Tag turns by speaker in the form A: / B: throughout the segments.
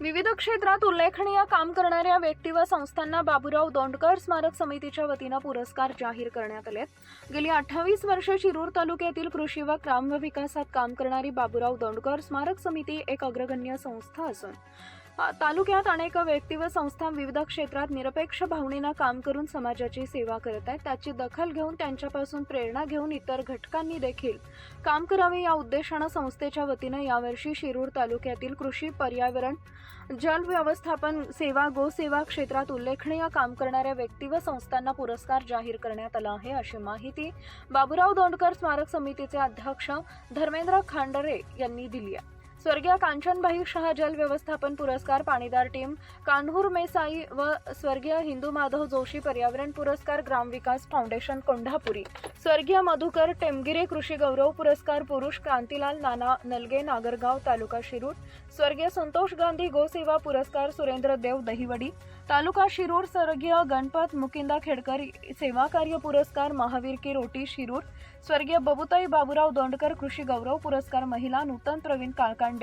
A: विविध क्षेत्रात उल्लेखनीय काम करणाऱ्या व्यक्ती व संस्थांना बाबूराव दोंडकर स्मारक समितीच्या वतीनं पुरस्कार जाहीर करण्यात आले. गेली अठ्ठावीस वर्ष शिरूर तालुक्यातील कृषी व ग्रामविकासात काम करणारी बाबूराव दोंडकर स्मारक समिती एक अग्रगण्य संस्था असून तालुक्यात अनेक व्यक्ती व संस्था विविध क्षेत्रात निरपेक्ष भावनेनं काम करून समाजाची सेवा करत आहेत. त्याची दखल घेऊन त्यांच्यापासून प्रेरणा घेऊन इतर घटकांनी देखील काम करावे या उद्देशानं संस्थेच्या वतीनं यावर्षी शिरूर तालुक्यातील कृषी पर्यावरण जल व्यवस्थापन सेवा गोसेवा क्षेत्रात उल्लेखनीय काम करणाऱ्या व्यक्ती व संस्थांना पुरस्कार जाहीर करण्यात आला आहे अशी माहिती बाबुराव दोंडकर स्मारक समितीचे अध्यक्ष धर्मेंद्र खांडरे यांनी दिली आहे. स्वर्गीय कांचनबाई शहा जल व्यवस्थापन पुरस्कार पाणीदार टीम कान्हूर मेसाई व स्वर्गीय हिंदू माधव जोशी पर्यावरण पुरस्कार ग्रामविकास फाउंडेशन कोंढापुरी. स्वर्गीय मधुकर टेमगिरे कृषी गौरव पुरस्कार पुरुष क्रांतीलाल नाना नलगे नागरगाव तालुका शिरूर. स्वर्गीय संतोष गांधी गोसेवा पुरस्कार सुरेंद्र देव दहिवडी. तालुका शिरूर स्वर्गीय गणपत मुकिंदा खेडकर सेवा कार्य पुरस्कार महावीर की रोटी शिरूर. स्वर्गीय बबुताई बाबुराव दोंडकर कृषी गौरव पुरस्कार महिला नूतन प्रवीण काळकांडे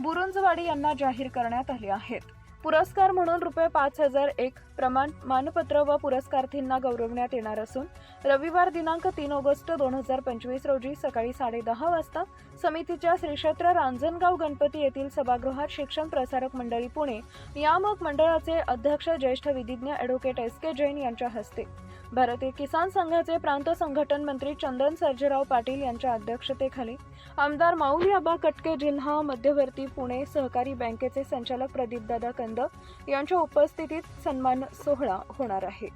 A: बुरुंजवाडी यांना जाहीर करण्यात आले आहेत. पुरस्कार म्हणून रुपये पाच हजार एक प्रमाण मानपत्र व पुरस्कार्थींना गौरवण्यात येणार असून रविवार दिनांक तीन ऑगस्ट दोन हजार पंचवीस रोजी सकाळी साडेदहा वाजता समितीच्या श्रीक्षेत्र रांजणगाव गणपती येथील सभागृहात शिक्षण प्रसारक मंडळी पुणे नियामक मंडळाचे अध्यक्ष ज्येष्ठ विधिज्ञ अॅडव्होकेट एस के जैन यांच्या हस्ते. भारतीय किसान संघाचे प्रांत संघटन मंत्री चंदन सर्जेराव पाटील यांच्या अध्यक्षतेखाली आमदार माऊली आबा कटके जिल्हा मध्यवर्ती पुणे सहकारी बँकेचे संचालक प्रदीपदादा कंद यांच्या उपस्थितीत सन्मान सोहळा होणार आहे.